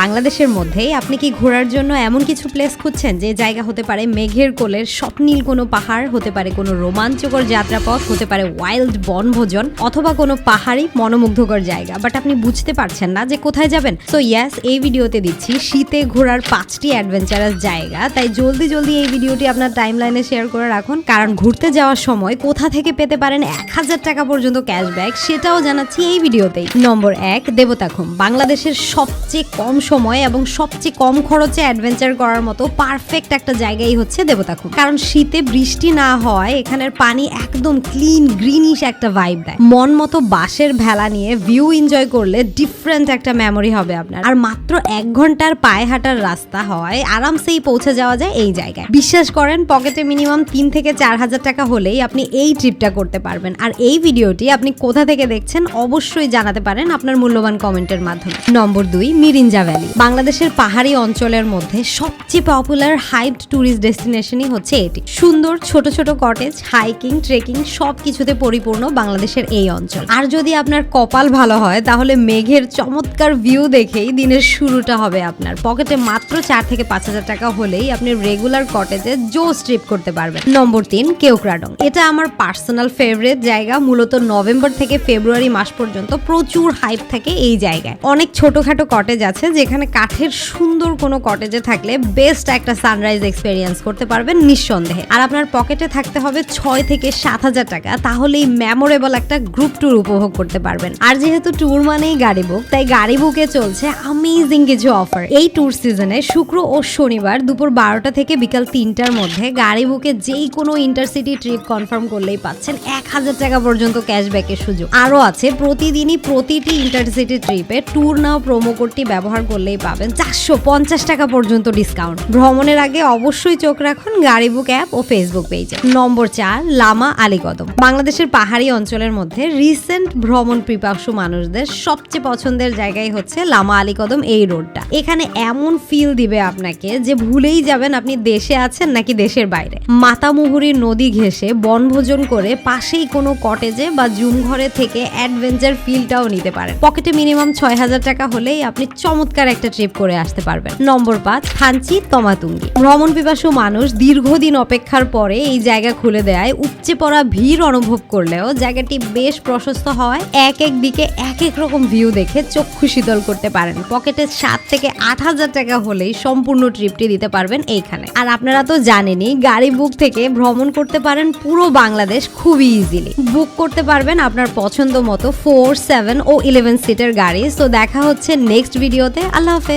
বাংলাদেশের মধ্যেই আপনি কি ঘোরার জন্য এমন কিছু প্লেস খুঁজছেন যে জায়গা হতে পারে মেঘের কোলের স্বপ্নীল কোনো পাহাড়, হতে পারে কোনো রোমাঞ্চকর যাত্রাপথ, হতে পারে ওয়াইল্ড বনভোজন অথবা কোনো পাহাড়ি মনোমুগ্ধকর জায়গা? বাট আপনি বুঝতে পারছেন না যে কোথায় যাবেন। সো ইয়াস এই ভিডিওতে দিচ্ছি শীতে ঘোরার পাঁচটি অ্যাডভেঞ্চারাস জায়গা। তাই জলদি জলদি এই ভিডিওটি আপনার টাইম লাইনে শেয়ার করে রাখুন। কারণ ঘুরতে যাওয়ার সময় কোথা থেকে পেতে পারেন এক হাজার টাকা পর্যন্ত ক্যাশব্যাক সেটাও জানাচ্ছি এই ভিডিওতেই। নম্বর এক দেবতাখুম বাংলাদেশের সবচেয়ে কম সময় এবং সবচেয়ে কম খরচে অ্যাডভেঞ্চার করার মতো পারফেক্ট একটা জায়গাই হচ্ছে দেবতাখুম কারণ শীতে বৃষ্টি না হয় এখানের পানি একদম ক্লিন গ্রিনিশ একটা ভাইব দেয়। মন মতো বাঁশের ভেলা নিয়ে ভিউ এনজয় করলে ডিফারেন্ট একটা মেমোরি হবে আপনার। আর মাত্র এক ঘণ্টার পায়ে হাঁটার রাস্তা হয় আরামসেই পৌঁছে যাওয়া যায় এই জায়গায়। বিশ্বাস করেন পকেটে মিনিমাম তিন থেকে চার হাজার টাকা হলেই আপনি এই ট্রিপটা করতে পারবেন। আর এই ভিডিওটি আপনি কোথা থেকে দেখছেন অবশ্যই জানাতে পারেন আপনার মূল্যবান কমেন্টের মাধ্যমে। নম্বর দুই, মিরিঞ্জা বাংলাদেশের পাহাড়ি অঞ্চলের মধ্যে সবচেয়ে পপুলার হাইট ট্যুরিস্ট ডেস্টিনেশনই হচ্ছে এটি। সুন্দর, ছোট ছোট কটেজ হাইকিং ট্রেকিং সব কিছুতে পরিপূর্ণ বাংলাদেশের এই অঞ্চল। আর যদি আপনার কপাল ভালো হয়, তাহলে মেঘের চমৎকার ভিউ দেখেই দিনের শুরুটা হবে আপনার। পকেটে মাত্র চার থেকে পাঁচ হাজার টাকা হলেই আপনি রেগুলার কটেজে জোস ট্রিপ করতে পারবেন। নম্বর তিন, কেওক্রাডং। এটা আমার পার্সোনাল ফেভারিট জায়গা। মূলত নভেম্বর থেকে ফেব্রুয়ারি মাস পর্যন্ত প্রচুর হাইপ থাকে এই জায়গায়। অনেক ছোটখাটো কটেজ আছে যেখানে কাঠের সুন্দর কোনো কটেজে থাকলে বেস্ট একটা সানরাইজ এক্সপেরিয়েন্স করতে পারবেন নিঃসন্দেহে। আর আপনার পকেটে থাকতে হবে ছয় থেকে সাত হাজার টাকা, তাহলেই মেমোরেবল একটা গ্রুপ ট্যুর উপভোগ করতে পারবেন। আর যেহেতু ট্যুর মানেই গাড়ি বুক তাই গাড়ি বুকে চলছে আমেজিং কিছু অফার এই ট্যুর সিজনে শুক্র ও শনিবার দুপুর বারোটা থেকে বিকাল তিনটার মধ্যে গাড়ি বুকে যেই কোনো ইন্টারসিটি ট্রিপ কনফার্ম করলেই পাচ্ছেন এক হাজার টাকা পর্যন্ত ক্যাশব্যাকের সুযোগ। আরও আছে, প্রতিদিনই প্রতিটি ইন্টারসিটি ট্রিপে ট্যুর নাও প্রোমো কোডটি ব্যবহার করলেই পাবেন চারশো পঞ্চাশ টাকা পর্যন্ত ডিসকাউন্ট ভ্রমণের আগে অবশ্যই চোখ রাখুন গাড়ি বুক অ্যাপ ও ফেসবুক পেজে নম্বর চার, লামা আলীকদম। বাংলাদেশের পাহাড়ি অঞ্চলের মধ্যে রিসেন্ট ভ্রমণ পিপাসু মানুষদের সবচেয়ে পছন্দের জায়গায় হচ্ছে লামা আলীকদম এই রোডটা এখানে এমন ফিল দিবে আপনাকে যে ভুলেই যাবেন আপনি দেশে আছেন নাকি দেশের বাইরে। মাতামুহুরী নদী ঘেঁষে বনভোজন করে পাশেই কোনো কটেজে বা জুম ঘরে থেকে অ্যাডভেঞ্চার ফিলটাও নিতে পারেন। পকেটে মিনিমাম ছয় হাজার টাকা হলেই আপনি চমৎকার একটা ট্রিপ করে আসতে পারবেন। নম্বর পাঁচ খাঞ্চি তমাতুঙ্গি। ভ্রমণ পিপাসু মানুষ দীর্ঘদিন অপেক্ষার পরে এই জায়গা খুলে দেয়। উপচে পড়া ভিড় অনুভব করলেও জায়গাটি বেশ প্রশস্ত হওয়ায় এক এক দিকে এক এক রকম ভিউ দেখে চক্ষু শীতল করতে পারেন। পকেটে সাত থেকে আট হাজার টাকা হলেই সম্পূর্ণ ট্রিপটি দিতে পারবেন এইখানে। আর আপনারা তো জানেনই, গাড়ি বুক থেকে ভ্রমণ করতে পারেন পুরো বাংলাদেশ খুবই ইজিলি বুক করতে পারবেন আপনার পছন্দ মতো ফোর সেভেন ও ইলেভেন সিটের গাড়ি। তো দেখা হচ্ছে নেক্সট ভিডিওতে আল্লাহ হাফেজ